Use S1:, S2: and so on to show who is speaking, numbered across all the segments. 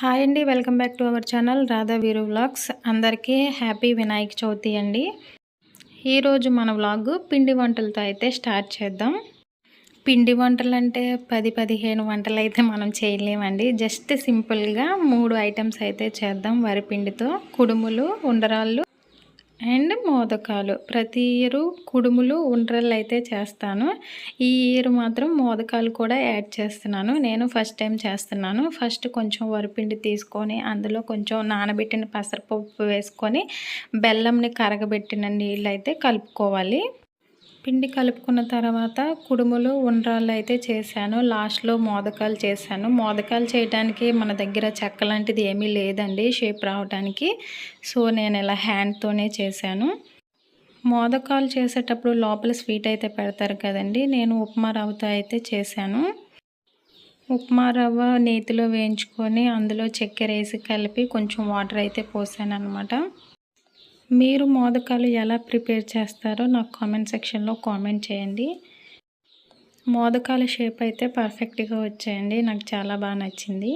S1: Hi అండి welcome back to our channel Radha Veeru vlogs. అందరికీ happy Vinayaka Chavithi అండి. ఈరోజు మన వ్లాగ్ పిండి వంటలతో అయితే స్టార్ట్ చేద్దాం. పిండి వంటలు అంటే పది పదిహేను వంటలు అయితే మనం చేయలేమండి. జస్ట్ సింపుల్గా మూడు ఐటమ్స్ అయితే చేద్దాం వరిపిండితో కుడుములు ఉండరాళ్ళు అండ్ మోదకాలు. ప్రతి ఇయరు కుడుములు ఉండ్రలు అయితే చేస్తాను. ఈ ఇయర్ మాత్రం మోదకాలు కూడా యాడ్ చేస్తున్నాను. నేను ఫస్ట్ టైం చేస్తున్నాను. ఫస్ట్ కొంచెం వరిపిండి తీసుకొని అందులో కొంచెం నానబెట్టిన పెసరపప్పు వేసుకొని బెల్లంని కరగబెట్టిన నీళ్ళు అయితే కలుపుకోవాలి. పిండి కలుపుకున్న తర్వాత కుడుములు ఉండ్రాళ్ళు అయితే చేశాను. లాస్ట్లో మోదకాలు చేశాను. మోదకాలు చేయడానికి మన దగ్గర చెక్క లాంటిది ఏమీ లేదండి షేప్ రావడానికి సో నేను ఇలా హ్యాండ్తోనే చేశాను. మోదకాలు చేసేటప్పుడు లోపల స్వీట్ అయితే పెడతారు కదండి నేను ఉప్మా రవ్వతో అయితే చేశాను. ఉప్మా రవ్వ నేతిలో వేయించుకొని అందులో చక్కెర వేసి కలిపి కొంచెం వాటర్ అయితే పోసాను అనమాట మీరు మోదకాలు ఎలా ప్రిపేర్ చేస్తారో నాకు కామెంట్ సెక్షన్లో కామెంట్ చేయండి. మోదకాల షేప్ అయితే పర్ఫెక్ట్గా వచ్చాయండి. నాకు చాలా బాగా నచ్చింది.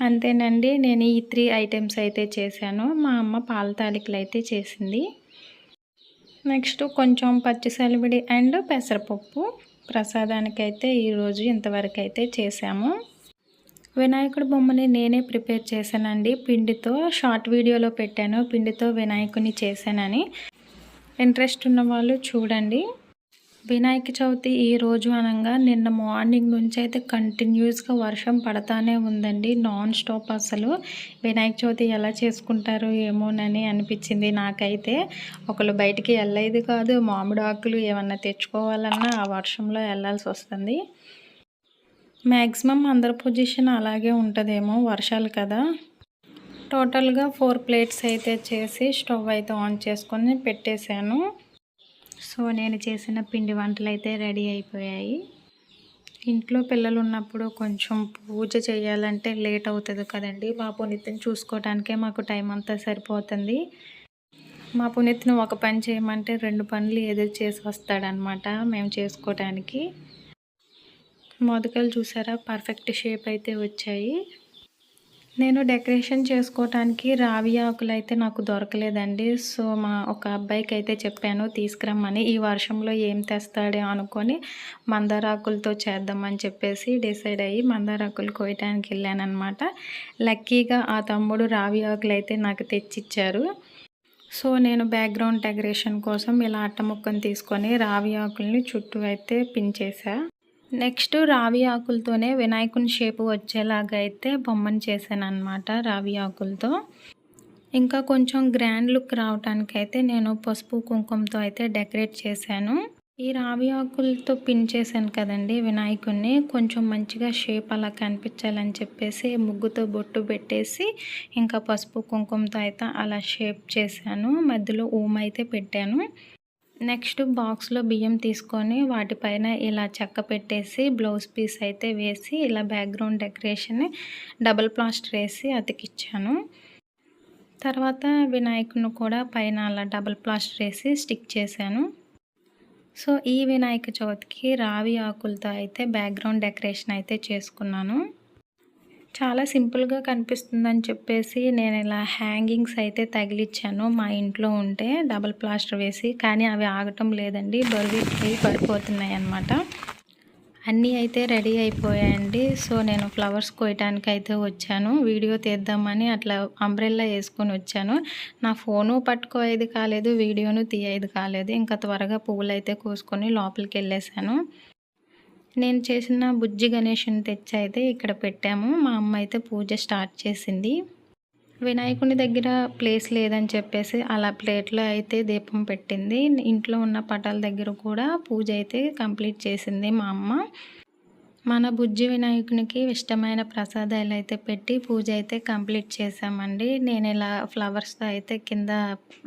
S1: అంతేనండి నేను ఈ త్రీ ఐటమ్స్ అయితే చేశాను. మా అమ్మ పాల తాలికలు అయితే చేసింది. నెక్స్ట్ కొంచెం పచ్చి పచ్చిసలివిడి అండ్ పెసరపప్పు ప్రసాదానికైతే ఈరోజు ఇంతవరకు అయితే చేసాము వినాయకుడి బొమ్మని నేనే ప్రిపేర్ చేశానండి. పిండితో షార్ట్ వీడియోలో పెట్టాను. పిండితో వినాయకుని చేశానని. ఇంట్రెస్ట్ ఉన్న వాళ్ళు చూడండి. వినాయక చవితి ఈ రోజు అనగా నిన్న మార్నింగ్ నుంచి అయితే కంటిన్యూస్గా వర్షం పడతానే ఉందండి. నాన్ స్టాప్ అసలు. వినాయక చవితి ఎలా చేసుకుంటారు ఏమోనని అనిపించింది నాకైతే. ఒకళ్ళు బయటికి వెళ్ళేది కాదు. మామిడి ఆకులు ఏమన్నా తెచ్చుకోవాలన్నా ఆ వర్షంలో వెళ్ళాల్సి వస్తుంది. మ్యాక్సిమం అందరి పొజిషన్ అలాగే ఉంటుందేమో వర్షాలు కదా. టోటల్గా ఫోర్ ప్లేట్స్ అయితే చేసి స్టవ్ అయితే ఆన్ చేసుకొని పెట్టేశాను. సో నేను చేసిన పిండి వంటలు అయితే రెడీ అయిపోయాయి. ఇంట్లో పిల్లలు ఉన్నప్పుడు కొంచెం పూజ చేయాలంటే లేట్ అవుతుంది కదండి. మా పునీతిని చూసుకోవడానికే మాకు టైం అంతా సరిపోతుంది. మా పునీతిని ఒక పని చేయమంటే రెండు పనులు ఎదురు చేసి వస్తాడనమాట మేము చేసుకోవడానికి మోదకాలు చూసారా? పర్ఫెక్ట్ షేప్ అయితే వచ్చాయి. నేను డెకరేషన్ చేసుకోవటానికి రావి ఆకులు అయితే నాకు దొరకలేదండి. సో మా ఒక అబ్బాయికి అయితే చెప్పాను తీసుకురమ్మని ఈ వర్షంలో ఏం తెస్తాడే అనుకొని మందారాకులతో చేద్దామని చెప్పేసి డిసైడ్ అయ్యి మందారాకులు కోయటానికి వెళ్ళానమాట లక్కీగా ఆ తమ్ముడు రావి ఆకులు అయితే నాకు తెచ్చిచ్చారు. సో నేను బ్యాక్గ్రౌండ్ డెకరేషన్ కోసం ఇలా అట్ట ముక్కను తీసుకొని రావి ఆకుల్ని చుట్టూ అయితే పిన్ నెక్స్ట్ రావి ఆకులతోనే వినాయకుని షేపు వచ్చేలాగా అయితే బొమ్మను చేశాను అనమాట రావి ఆకులతో. ఇంకా కొంచెం గ్రాండ్ లుక్ రావడానికి అయితే నేను పసుపు కుంకుమతో అయితే డెకరేట్ చేశాను. ఈ రావి ఆకులతో పిన్ చేశాను కదండి వినాయకుడిని కొంచెం మంచిగా షేప్ అలా కనిపించాలని చెప్పేసి ముగ్గుతో బొట్టు పెట్టేసి ఇంకా పసుపు కుంకుమతో అయితే అలా షేప్ చేశాను. మధ్యలో ఊమ అయితే పెట్టాను. నెక్స్ట్ బాక్స్లో బియ్యం తీసుకొని వాటిపైన ఇలా చెక్క పెట్టేసి బ్లౌజ్ పీస్ అయితే వేసి ఇలా బ్యాక్గ్రౌండ్ డెకరేషన్ డబల్ ప్లాస్టర్ వేసి అతికిచ్చాను. తర్వాత వినాయకుని కూడా పైన అలా డబల్ ప్లాస్టర్ వేసి స్టిక్ చేశాను. సో ఈ వినాయక చవితికి రావి ఆకులతో అయితే బ్యాక్గ్రౌండ్ డెకరేషన్ అయితే చేసుకున్నాను. చాలా సింపుల్గా కనిపిస్తుందని చెప్పేసి నేను ఇలా హ్యాంగింగ్స్ అయితే తగిలిచ్చాను. మా ఇంట్లో ఉంటే డబల్ ప్లాస్టర్ వేసి కానీ అవి ఆగటం లేదండి. బరువు పడిపోతున్నాయి అన్నమాట. అన్నీ అయితే రెడీ అయిపోయాయండి. సో నేను ఫ్లవర్స్ కోయటానికి అయితే వచ్చాను. వీడియో తీద్దామని అట్లా అంబ్రెల్లా వేసుకొని వచ్చాను. నా ఫోను పట్టుకోయేది కాలేదు వీడియోను తీయేది కాలేదు. ఇంకా త్వరగా పువ్వులు అయితే కోసుకొని లోపలికి వెళ్ళేసాను నేను చేసిన బుజ్జి గణేషుని తెచ్చి అయితే ఇక్కడ పెట్టాము. మా అమ్మ అయితే పూజ స్టార్ట్ చేసింది. వినాయకుని దగ్గర ప్లేస్ లేదని చెప్పేసి అలా ప్లేట్లో అయితే దీపం పెట్టింది. ఇంట్లో ఉన్న పటాల దగ్గర కూడా పూజ అయితే కంప్లీట్ చేసింది మా అమ్మ. మన బుజ్జి వినాయకునికి ఇష్టమైన ప్రసాదాలు అయితే పెట్టి పూజ అయితే కంప్లీట్ చేసామండి నేను ఇలా ఫ్లవర్స్తో అయితే కింద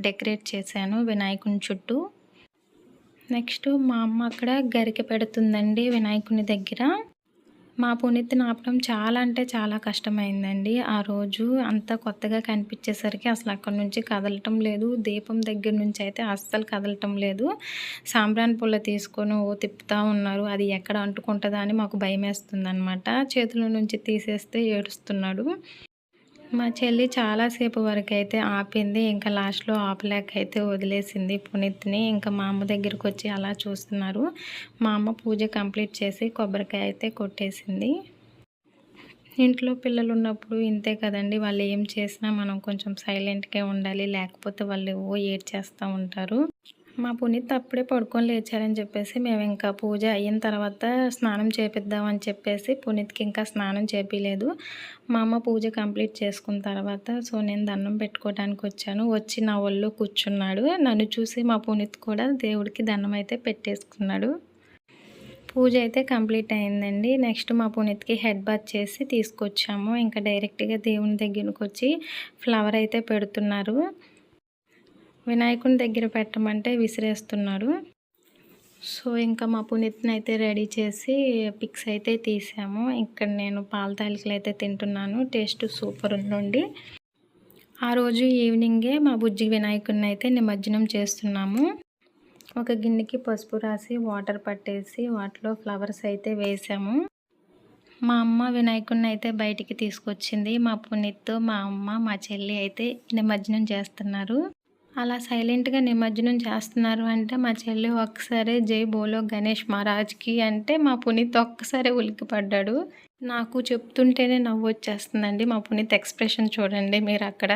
S1: డెకరేట్ చేశాను వినాయకుని చుట్టూ. నెక్స్ట్ మా అమ్మ అక్కడ గరిక పెడుతుందండి వినాయకుని దగ్గర. మా పునీత్ని ఆపడం చాలా అంటే చాలా కష్టమైందండి. ఆ రోజు అంతా కొత్తగా కనిపించేసరికి అసలు అక్కడ నుంచి కదలటం లేదు. దీపం దగ్గర నుంచి అయితే అస్సలు కదలటం లేదు. సాంబ్రాన్ పుల్ల తీసుకొని ఓ తిప్పుతూ ఉన్నారు. అది ఎక్కడ అంటుకుంటుందా అని మాకు భయం వేస్తుంది చేతుల నుంచి తీసేస్తే ఏడుస్తున్నాడు. మా చెల్లి చాలాసేపు వరకు అయితే ఆపింది. ఇంకా లాస్ట్లో ఆపలేక అయితే వదిలేసింది పునీత్ని. ఇంకా మా అమ్మ దగ్గరికి వచ్చి అలా చూస్తున్నారు. మా అమ్మ పూజ కంప్లీట్ చేసి కొబ్బరికాయ అయితే కొట్టేసింది. ఇంట్లో పిల్లలు ఉన్నప్పుడు ఇంతే కదండి. వాళ్ళు ఏం చేసినా మనం కొంచెం సైలెంట్గా ఉండాలి. లేకపోతే వాళ్ళు ఓ ఏడ్ చేస్తూ ఉంటారు. మా పునీత్ అప్పుడే పడుకొని లేచారని చెప్పేసి మేము ఇంకా పూజ అయిన తర్వాత స్నానం చేపిద్దామని చెప్పేసి పునీత్కి ఇంకా స్నానం చేపిలేదు. మా అమ్మ పూజ కంప్లీట్ చేసుకున్న తర్వాత సో నేను దండం పెట్టుకోవడానికి వచ్చాను. వచ్చి నా ఒళ్ళు కూర్చున్నాడు. నన్ను చూసి మా పునీత్ కూడా దేవుడికి దండం అయితే పెట్టేసుకున్నాడు. పూజ అయితే కంప్లీట్ అయిందండి. నెక్స్ట్ మా పునీత్కి హెడ్ బాత్ చేసి తీసుకొచ్చాము. ఇంకా డైరెక్ట్గా దేవుని దగ్గరకు వచ్చి ఫ్లవర్ అయితే పెడుతున్నారు. వినాయకుని దగ్గర పెట్టమంటే విసిరేస్తున్నాడు సో ఇంకా మా పునీత్ని అయితే రెడీ చేసి పిక్స్ అయితే తీసాము. ఇక్కడ నేను పాల తాలికలు అయితే తింటున్నాను. టేస్ట్ సూపర్ ఉందండి. ఆ రోజు ఈవినింగే మా బుజ్జి వినాయకుడిని అయితే నిమజ్జనం చేస్తున్నాము. ఒక గిన్నెకి పసుపు రాసి వాటర్ పట్టేసి వాటిలో ఫ్లవర్స్ అయితే వేసాము. మా అమ్మ వినాయకుడిని అయితే బయటికి తీసుకొచ్చింది. మా పునీత్ మా అమ్మ మా చెల్లి అయితే నిమజ్జనం చేస్తున్నారు. అలా సైలెంట్గా నిమజ్జనం చేస్తున్నారు అంటే మా చెల్లి ఒక్కసారి జై బోలో గణేష్ మహారాజ్కి అంటే మా పునీత్ ఒక్కసారి ఉలికిపడ్డాడు నాకు చెప్తుంటేనే నవ్వు వచ్చేస్తుందండి. మా పునీత్ ఎక్స్ప్రెషన్ చూడండి మీరు అక్కడ.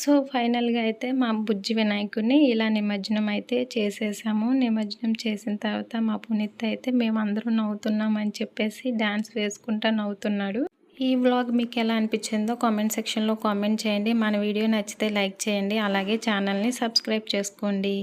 S1: సో ఫైనల్గా అయితే మా బుజ్జి వినాయకుడిని ఇలా నిమజ్జనం అయితే చేసేసాము. నిమజ్జనం చేసిన తర్వాత మా పునీత్ అయితే మేము అందరూ నవ్వుతున్నామని చెప్పేసి డ్యాన్స్ వేసుకుంటా నవ్వుతున్నాడు. ఈ వ్లాగ్ మీకు ఎలా అనిపించిందో కామెంట్ సెక్షన్లో కామెంట్ చేయండి. మన వీడియో నచ్చితే లైక్ చేయండి. అలాగే ఛానల్ని సబ్స్క్రైబ్ చేసుకోండి.